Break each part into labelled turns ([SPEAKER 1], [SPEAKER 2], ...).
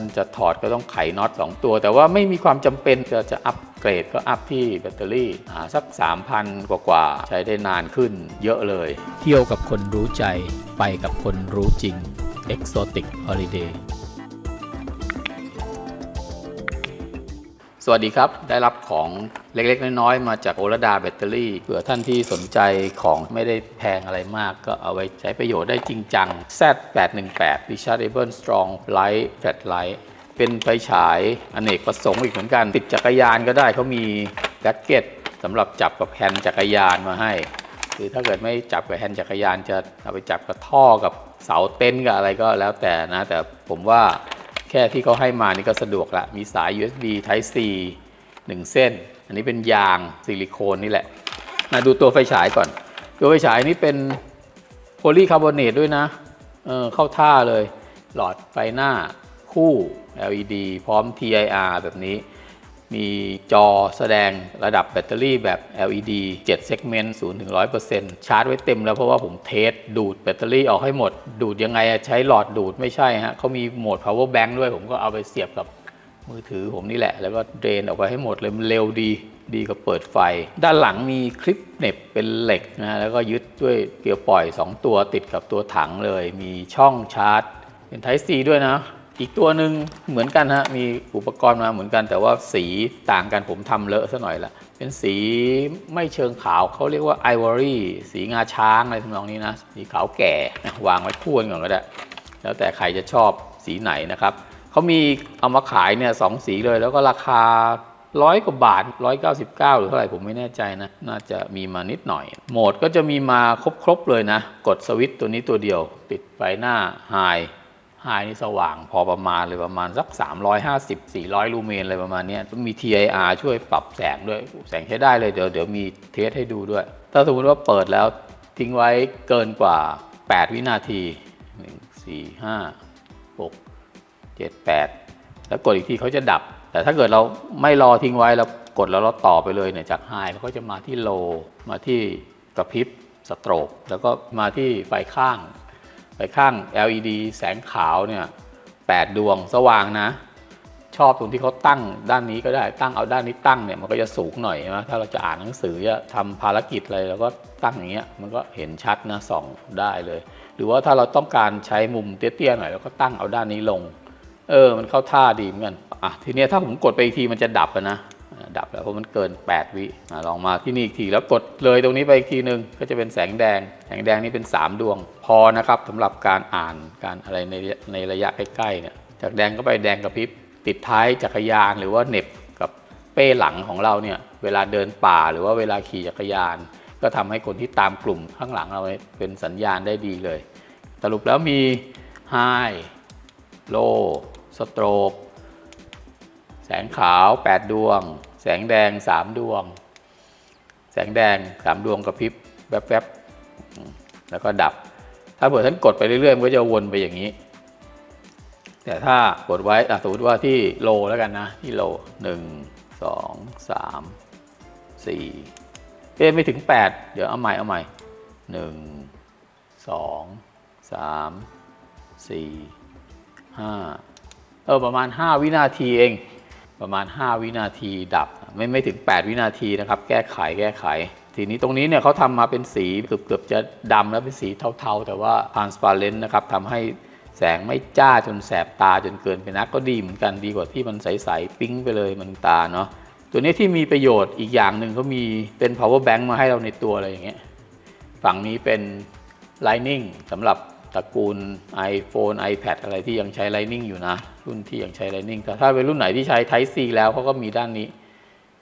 [SPEAKER 1] านจะถอดก็ต้องไขน็อต 2 ตัว แต่ว่าไม่มีความจำเป็นจะจะอัปเกรดก็อัพที่แบตเตอรี่สัก 3,000 กว่ากว่าใช้ได้นานขึ้นเยอะเลย เที่ยวกับคนรู้ใจไปกับคนรู้จริง Exotic Holiday สวัสดีครับ ได้รับของเล็กๆ น้อยๆ มาจากโอรดาแบตเตอรี่เผื่อท่านที่สนใจของไม่ได้แพงอะไรมาก ก็เอาไว้ใช้ประโยชน์ได้จริงจัง Z818 Rechargeable Strong Light Flat Light เป็นไฟฉายอเนกประสงค์อีกเหมือนกัน ติดจักรยานก็ได้เขามีแบ็กเก็ตสำหรับจับกับแฮนจักรยานมาให้คือถ้าเกิดไม่จับกับแฮนด์จักรยานจะเอาไปจับกับท่อกับเสาเต็นท์กับอะไรก็แล้วแต่นะ แต่ผมว่า แค่ที่เขาให้มานี่ก็สะดวกละ มีสาย USB Type C 1 เส้น อันนี้เป็นยางซิลิโคนนี่แหละ มาดูตัวไฟฉายก่อน ตัวไฟฉายนี่เป็นโพลีคาร์บอเนตด้วยนะเออเข้าท่าเลย หลอดไฟหน้าคู่ LED พร้อม TIR แบบนี้ มีจอแสดงระดับแบตเตอรี่แบบ LED 7 segment 0ถึง100%ชาร์จไว้เต็มแล้วเพราะว่าผมเทสดูดแบตเตอรี่ออกให้หมด ดูดยังไงอะใช้หลอดดูดไม่ใช่ฮะเขามีโหมด power bank ด้วยผมก็เอาไปเสียบกับมือถือผมนี่แหละ แล้วก็เดรนออกไปให้หมดเลยมันเร็วดีดีกว่าเปิดไฟ ด้านหลังมีคลิปเน็บเป็นเหล็กนะแล้วก็ยึดด้วยเกลียวปล่อย 2 ตัวติดกับตัวถังเลย มีช่องชาร์จ เป็น Type C ด้วยนะ อีกตัวหนึ่งเหมือนกันฮะมีอุปกรณ์มาเหมือนกัน แต่ว่าสีต่างกันผมทำเลอะซะหน่อยละเป็นสีไม่เชิงขาวเขาเรียกว่าไอวอรี่สีงาช้างอะไรทำนองนี้นะสีขาวแก่วางไว้คู่กันก่อนก็ได้ แล้วแต่ใครจะชอบสีไหนนะครับเขามีเอามาขายเนี่ยสองสีเลย แล้วก็ราคาร้อยกว่าบาท 199 หรือเท่าไหร่ผมไม่แน่ใจนะ น่าจะมีมานิดหน่อย โหมดก็จะมีมาครบๆเลยนะ กดสวิตช์ตัวนี้ตัวเดียวติดไฟหน้าไฮ ไฮนี่สว่างพอประมาณเลยประมาณสัก 350 400 ลูเมนอะไรประมาณนี้มี TIR ช่วยปรับแสงด้วย แสงใช้ได้เลยเดี๋ยวเดี๋ยวมีเทสให้ดูด้วย ถ้าสมมติว่าเปิดแล้วทิ้งไว้เกินกว่า 8 วินาที 1 4 5 6 7 8 แล้วกดอีกทีเขาจะดับ แต่ถ้าเกิดเราไม่รอทิ้งไว้เรากดแล้วเราต่อไปเลยเนี่ยจากไฮเขาก็จะมาที่โลมาที่กระพริบสโตรกแล้วก็มาที่ไฟข้างไฟ ข้าง LED แสงขาวเนี่ย8ดวงสว่างนะ ชอบตรงที่เขาตั้งด้านนี้ก็ได้ตั้งเอาด้านนี้ตั้งเนี่ยมันก็จะสูงหน่อยใช่ไหมถ้าเราจะอ่านหนังสือจะทำภารกิจอะไรเราก็ตั้งอย่างเงี้ยมันก็เห็นชัดนะส่องได้เลย หรือว่าถ้าเราต้องการใช้มุมเตี้ยๆหน่อยเราก็ตั้งเอาด้านนี้ลง เออมันเข้าท่าดีเหมือนกันอะทีเนี้ยถ้าผมกดไปอีกทีมันจะดับนะ ดับแล้วเพราะมันเกิน 8 วิลองมาที่นี่อีกทีแล้วกดเลยตรงนี้ไปอีกทีหนึ่งก็จะเป็นแสงแดง แสงแดงนี่เป็น 3 ดวง พอนะครับสำหรับการอ่านการอะไรในในระยะใกล้ๆเนี่ยจากแดงก็ไปแดงกระพริบติดท้ายจักรยานหรือว่าเหน็บกับเป้หลังของเราเนี่ยเวลาเดินป่าหรือว่าเวลาขี่จักรยาน ก็ทำให้คนที่ตามกลุ่มข้างหลังเราเป็นสัญญาณได้ดีเลย สรุปแล้วมี High โลสโตรกแสงขาว 8 ดวง แสงแดง3ดวง แสงแดง3ดวงกระพริบแวบๆแล้วก็ดับ ถ้าเผื่อท่านกดไปเรื่อยๆมันก็จะวนไปอย่างนี้ แต่ถ้ากดไว้สมมติว่าที่โลแล้วกันนะ ที่โล1 2 3 4เอ๊ไม่ถึง8เดี๋ยวเอาใหม่เอาใหม่1 2 3 4ห้าเออประมาณ 5 วินาทีเอง ประมาณ 5 วินาทีดับ ไม่ไม่ถึง 8 วินาทีนะครับ แก้ไขแก้ไข ทีนี้ตรงนี้เนี่ยเขาทำมาเป็นสีเกือบเกือบจะดำแล้วเป็นสีเทาๆ แต่ว่า transparent นะครับทำให้แสงไม่จ้าจนแสบตาจนเกินไปนักก็ดีเหมือนกันดีกว่าที่มันใสๆปิ๊งไปเลยมันตาเนาะตัวนี้ที่มีประโยชน์อีกอย่างหนึ่งเขามีเป็น power bank มาให้เราในตัวอะไรอย่างเงี้ยฝั่งนี้เป็น Lightning สำหรับ ตระกูล iPhone iPad อะไรที่ยังใช้ Lightning อยู่นะ รุ่นที่ยังใช้ Lightning แต่ถ้าเป็นรุ่นไหนที่ใช้ Type C แล้วเขาก็มีด้านนี้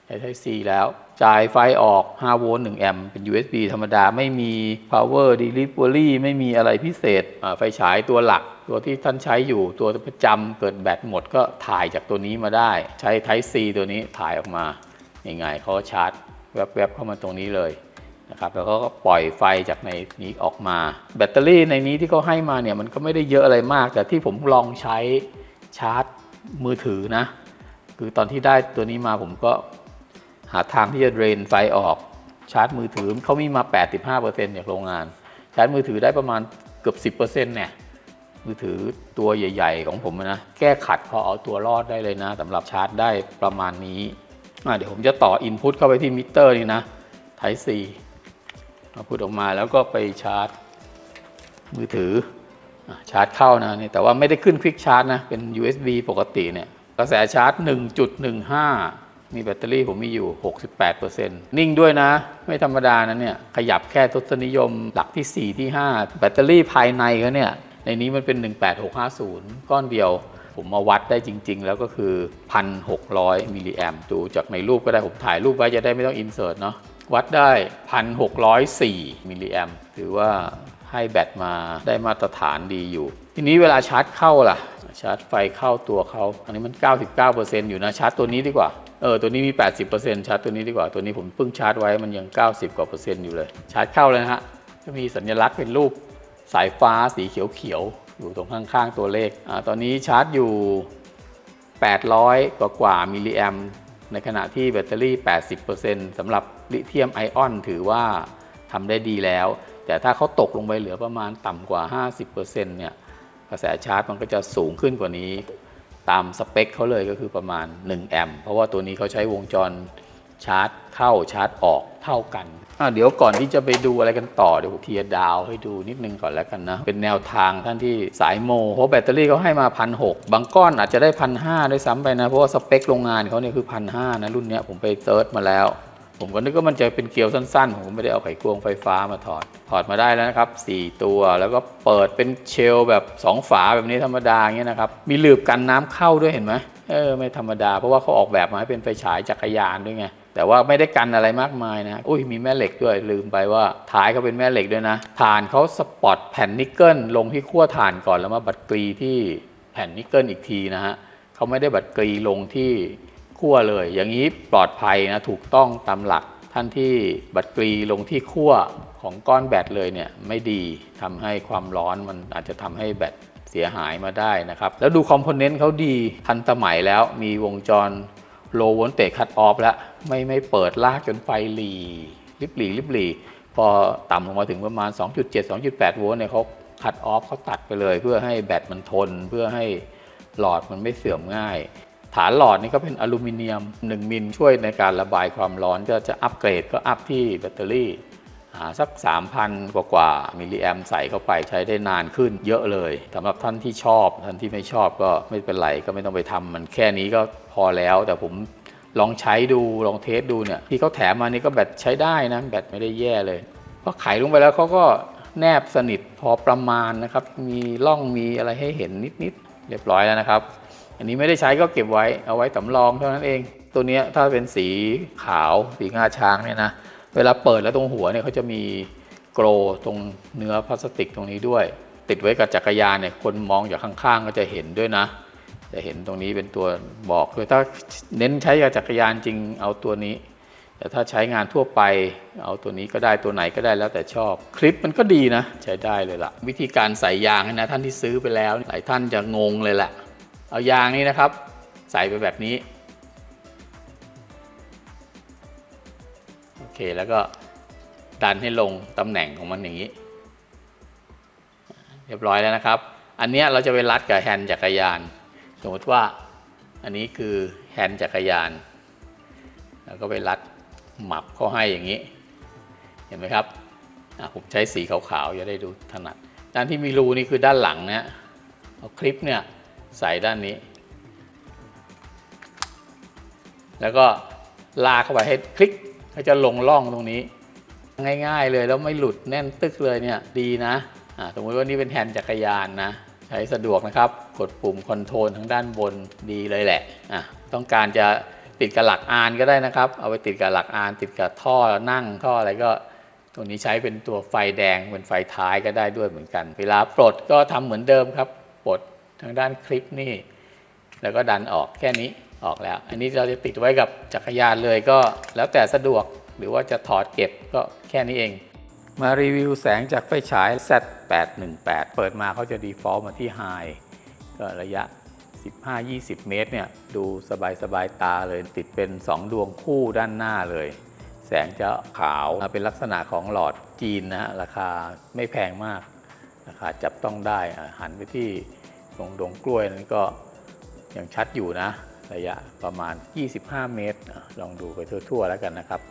[SPEAKER 1] ใช้ Type C แล้ว จ่ายไฟออก 5 โวลต์ 1 แอมป์ เป็น USB ธรรมดา ไม่มี Power Delivery ไม่มีอะไรพิเศษ ไฟฉายตัวหลัก ตัวที่ท่านใช้อยู่ ตัวประจำเกิดแบตหมดก็ถ่ายจากตัวนี้มาได้ ใช้ Type C ตัวนี้ถ่ายออกมา ยังไงเขาชาร์จ แวบๆเข้ามาตรงนี้เลย นะครับแล้วก็ปล่อยไฟจากในนี้ออกมา แบตเตอรี่ในนี้ที่เขาให้มาเนี่ยมันก็ไม่ได้เยอะอะไรมาก แต่ที่ผมลองใช้ชาร์จมือถือนะ คือตอนที่ได้ตัวนี้มาผมก็หาทางที่จะเดรนไฟออกชาร์จมือถือเขามีมา 85%จากโรงงาน ชาร์จมือถือได้ประมาณเกือบ 10%เนี่ยมือถือตัวใหญ่ ๆ ของผมนะ แก้ขัดพอเอาตัวรอดได้เลยนะสำหรับชาร์จได้ประมาณนี้เดี๋ยวผมจะต่ออินพุตเข้าไปที่มิเตอร์นี่นะ Type C เอาพุทออกมาแล้วก็ไปชาร์จ มือถือชาร์จเข้านะนี่แต่ว่าไม่ได้ขึ้นควิกชาร์จนะเป็น USB ปกติเนี่ยกระแสชาร์จ 1.15 มีแบตเตอรี่ผมมีอยู่ 68%นิ่งด้วยนะ ไม่ธรรมดานะเนี่ยขยับแค่ทศนิยมหลักที่ 4 ที่ 5 แบตเตอรี่ภายในเขาเนี่ยในนี้มันเป็น 18650 ก้อนเดียว ผมมาวัดได้จริง ๆ แล้วก็คือ 1,600 มิลลิแอมดูจากในรูปก็ได้ผมถ่ายรูปไว้จะได้ไม่ต้องอินเสิร์ตเนาะ วัดได้ 1,604มิลลิแอมถือว่าให้แบตมาได้มาตรฐานดีอยู่ ทีนี้เวลาชาร์จเข้าล่ะ ชาร์จไฟเข้าตัวเขาอันนี้มัน 99%อยู่นะชาร์จตัวนี้ดีกว่าเออตัวนี้มี 80%ชาร์จตัวนี้ดีกว่าตัวนี้ผมเพิ่งชาร์จไว้มันยัง 90 กว่าเปอร์เซ็นต์อยู่เลย ชาร์จเข้าเลยนะฮะจะมีสัญลักษณ์เป็นรูปสายฟ้าสีเขียวๆอยู่ตรงข้างๆตัวเลขอ่าตอนนี้ชาร์จอยู่ 800 กว่ากว่ามิลลิแอม ในขณะที่แบตเตอรี่ 80%สำหรับลิเธียมไอออนถือว่าทำได้ดีแล้ว แต่ถ้าเขาตกลงไปเหลือประมาณต่ำกว่า 50%เนี่ยกระแสชาร์จมันก็จะสูงขึ้นกว่านี้ ตามสเปคเขาเลยก็คือประมาณ 1 แอมป์เพราะว่าตัวนี้เขาใช้วงจร ชาร์จเข้าชาร์จออกเท่ากันเดี๋ยวก่อนที่จะไปดูอะไรกันต่อเดี๋ยวเทียดาวให้ดูนิดนึงก่อนแล้วกันนะ เป็นแนวทางท่านที่สายโมเพราะแบตเตอรี่เขาให้มาพันหบางก้อนอาจจะได้พันห้าด้วยซ้ำไปนะ เพราะว่าสเปคโรงงานเขาเนี่ยคือพันห้านะรุ่นเนี้ยผมไปเซิร์ชมาแล้ว ผมก็นึกว่ามันจะเป็นเกลียวสั้นๆ ผมไม่ได้เอาไขควงไฟฟ้ามาถอด ถอดมาได้แล้วนะครับ 4 ตัวแล้วก็เปิดเป็นเชลแบบ 2 ฝาแบบนี้ธรรมดาเงี้ยนะครับมีหลืบกันน้ำเข้าด้วยเห็นไหม เออไม่ธรรมดา เพราะว่าเขาออกแบบมาให้เป็นไฟฉายจักรยานด้วยไงแต่ว่าไม่ได้กันอะไรมากมายนะ อุ้ยมีแม่เหล็กด้วยลืมไปว่าท้ายเขาเป็นแม่เหล็กด้วยนะฐานเขาสปอตแผ่นนิกเกิลลงที่ขั้วฐานก่อนแล้วมาบัดกรีที่แผ่นนิกเกิลอีกทีนะฮะเขาไม่ได้บัดกรีลงที่ขั้วเลย อย่างนี้ปลอดภัยนะถูกต้องตามหลักท่านที่บัตรกรีลงที่ขั้วของก้อนแบตเลยเนี่ยไม่ดีทำให้ความร้อนมันอาจจะทำให้แบต เสียหายมาได้นะครับ แล้วดูคอมโพเนนต์เขาดีทันสมัยแล้วมีวงจร low voltage cut off แล้ว ไม่ไม่เปิดลากจนไฟหลีริบหลีริบหลีพอต่ำลงมาถึงประมาณ 2.7 2.8 โวลต์เนี่ยเขาคัดออฟเขาตัดไปเลย เพื่อให้แบตมันทน เพื่อให้หลอดมันไม่เสื่อมง่าย ฐานหลอดนี่ก็เป็นอลูมิเนียม 1 มิลช่วยในการระบายความร้อนจะจะอัปเกรดก็อัพที่แบตเตอรี่ สัก 3,000 กว่ากว่ามิลลิแอมใส่เข้าไปใช้ได้นานขึ้นเยอะเลยสำหรับท่านที่ชอบ ท่านที่ไม่ชอบก็ไม่เป็นไรก็ไม่ต้องไปทำมันแค่นี้ก็พอแล้ว แต่ผมลองใช้ดูลองเทสดูเนี่ยที่เขาแถมมานี่ก็แบตใช้ได้นะแบตไม่ได้แย่เลยพอไขลงไปแล้วเขาก็แนบสนิทพอประมาณนะครับ มีร่องมีอะไรให้เห็นนิดๆเรียบร้อยแล้วนะครับ อันนี้ไม่ได้ใช้ก็เก็บไว้เอาไว้สำรองเท่านั้นเอง ตัวเนี้ยถ้าเป็นสีขาวสีงาช้างเนี่ยนะ เวลาเปิดแล้วตรงหัวเนี่ยเขาจะมีโกลตรงเนื้อพลาสติกตรงนี้ด้วย ติดไว้กับจักรยานเนี่ยคนมองจากข้างๆ ก็จะเห็นด้วยนะ จะเห็นตรงนี้เป็นตัวบอกด้วยถ้าเน้นใช้กับจักรยานจริงเอาตัวนี้ แต่ถ้าใช้งานทั่วไปเอาตัวนี้ก็ได้ตัวไหนก็ได้แล้วแต่ชอบ คลิปมันก็ดีนะ ใช้ได้เลยล่ะวิธีการใส่ยางนะท่านที่ซื้อไปแล้วหลายท่านจะงงเลยแหละเอายางนี้นะครับ ใส่ไปแบบนี้ เคแล้วก็ดันให้ลงตำแหน่งของมันอย่างนี้ เรียบร้อยแล้วนะครับ อันนี้เราจะไปรัดกับแฮนด์จักรยาน สมมติว่าอันนี้คือแฮนด์จักรยาน แล้วก็ไปรัดหมับเข้าให้อย่างนี้ เห็นไหมครับผมใช้สีขาวๆจะได้ดูถนัด ด้านที่มีรูนี่คือด้านหลังนะเอาคลิปเนี่ยใส่ด้านนี้ แล้วก็ลากเข้าไปให้คลิก เขาจะลงร่องตรงนี้ ง่าย ๆ เลยแล้วไม่หลุดแน่นตึกเลยเนี่ยดีนะสมมติว่านี่เป็นแฮนด์จักรยานนะ ใช้สะดวกนะครับ กดปุ่มคอนโทรลทางด้านบนดีเลยแหละะต้องการจะติดกับหลักอานก็ได้นะครับ เอาไปติดกับหลักอาน ติดกับท่อนั่งท่ออะไรก็ตัวนี้ใช้เป็นตัวไฟแดงเป็นไฟท้ายก็ได้ด้วยเหมือนกัน เวลาปลดก็ทำเหมือนเดิมครับ ปลดทางด้านคลิปนี่ แล้วก็ดันออกแค่นี้ ออกแล้ว อันนี้เราจะติดไว้กับจักรยานเลยก็แล้วแต่สะดวกหรือว่าจะถอดเก็บก็แค่นี้เอง มารีวิวแสงจากไฟฉาย Z818 เปิดมาเขาจะ default มาที่ High ก็ระยะ 15-20 เมตรเนี่ยดูสบายๆตาเลยติดเป็น 2 ดวงคู่ด้านหน้าเลย แสงจะขาวเป็นลักษณะของหลอดจีนนะฮะราคาไม่แพงมาก ราคาจับต้องได้หันไปที่ตรงดงกล้วยนั้นก็ยังชัดอยู่นะ ระยะประมาณ 25 เมตร ลองดูไปทั่วๆแล้วกันนะครับ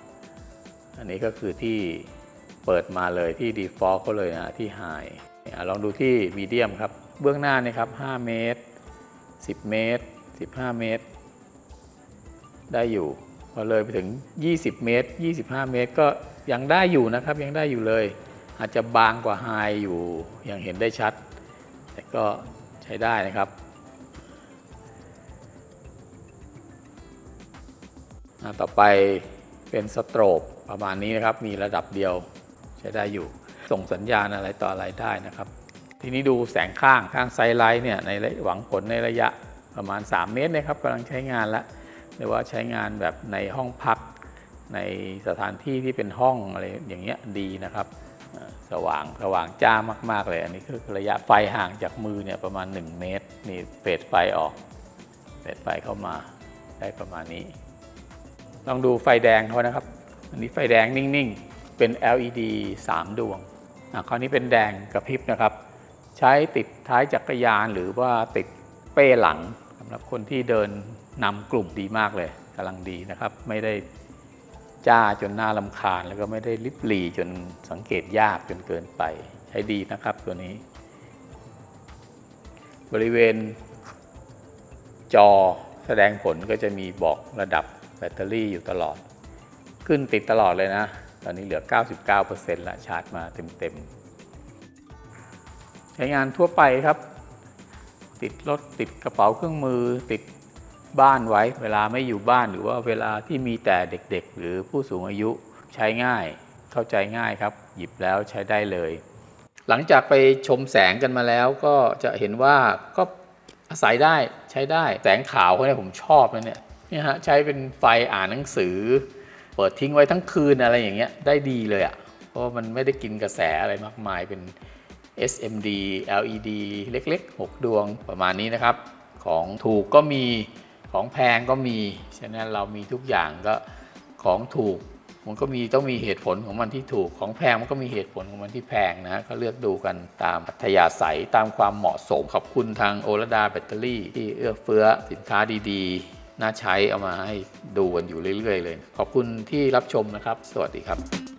[SPEAKER 1] อันนี้ก็คือที่เปิดมาเลยที่ default เขาเลยนะที่ high อะลองดูที่ medium ครับ เบื้องหน้านี่ครับ 5 เมตร 10 เมตร 15 เมตร ได้อยู่พอเลยไปถึง 20 เมตร 25 เมตรก็ยังได้อยู่นะครับยังได้อยู่เลย อาจจะบางกว่า high อยู่ยังเห็นได้ชัด แต่ก็ใช้ได้นะครับ ต่อไปเป็นสโตรบประมาณนี้นะครับ มีระดับเดียวใช้ได้อยู่ ส่งสัญญาณอะไรต่ออะไรได้นะครับ ทีนี้ดูแสงข้างข้างไซไลท์เนี่ยในระหวังผลในระยะประมาณ 3 เมตรนะครับกำลังใช้งานแล้วหรือว่าใช้งานแบบในห้องพัก ในสถานที่ที่เป็นห้องอะไรอย่างเงี้ยดีนะครับ สว่างสว่างจ้ามาก ๆ เลย อันนี้คือระยะไฟห่างจากมือเนี่ยประมาณ 1 เมตรนี่เฟดไฟออกเฟดไฟเข้ามาได้ประมาณนี้ ลองดูไฟแดงเขานะครับ อันนี้ไฟแดงนิ่ง ๆ เป็น LED 3 ดวงอะคราวนี้เป็นแดงกระพริบนะครับ ใช้ติดท้ายจักรยานหรือว่าติดเป้หลังสำหรับคนที่เดินนำกลุ่มดีมากเลยกำลังดีนะครับ ไม่ได้จ้าจนหน่าลำคาญ แล้วก็ไม่ได้ลิบหลีจนสังเกตยากจนเกินไป ใช้ดีนะครับตัวนี้ บริเวณจอแสดงผลก็จะมีบอกระดับ แบตเตอรี่อยู่ตลอด ขึ้นติดตลอดเลยนะ ตอนนี้เหลือ 99%ละชาร์จมาเต็มๆ ใช้งานทั่วไปครับ ติดรถติดกระเป๋าเครื่องมือติดบ้านไว้ เวลาไม่อยู่บ้านหรือว่าเวลาที่มีแต่เด็กๆ หรือผู้สูงอายุใช้ง่ายเข้าใจง่ายครับ หยิบแล้วใช้ได้เลย หลังจากไปชมแสงกันมาแล้วก็จะเห็นว่าก็อาศัยได้ใช้ได้แสงขาวเขาเนี่ยผมชอบนะเนี่ย เนี่ยฮะใช้เป็นไฟอ่านหนังสือ เปิดทิ้งไว้ทั้งคืนอะไรอย่างเงี้ยได้ดีเลยอะ่ะ เพราะมันไม่ได้กินกระแสอะไรมากมายเป็น SMD LED เล็กๆ 6 ดวงประมาณนี้นะครับ ของถูกก็มีของแพงก็มี ฉะนั้นเรามีทุกอย่างก็ของถูกมันก็มีต้องมีเหตุผลของมันที่ถูกของแพงมันก็มีเหตุผลของมันที่แพงนะก็เลือกดูกันตามอัธยาศัยตามความเหมาะสมขอบคุณทางโอรดาแบตเตอรี่ที่เอื้อเฟื้อสินค้าดี ๆ น่าใช้เอามาให้ดูกันอยู่เรื่อย ๆ เลย ขอบคุณที่รับชมนะครับ สวัสดีครับ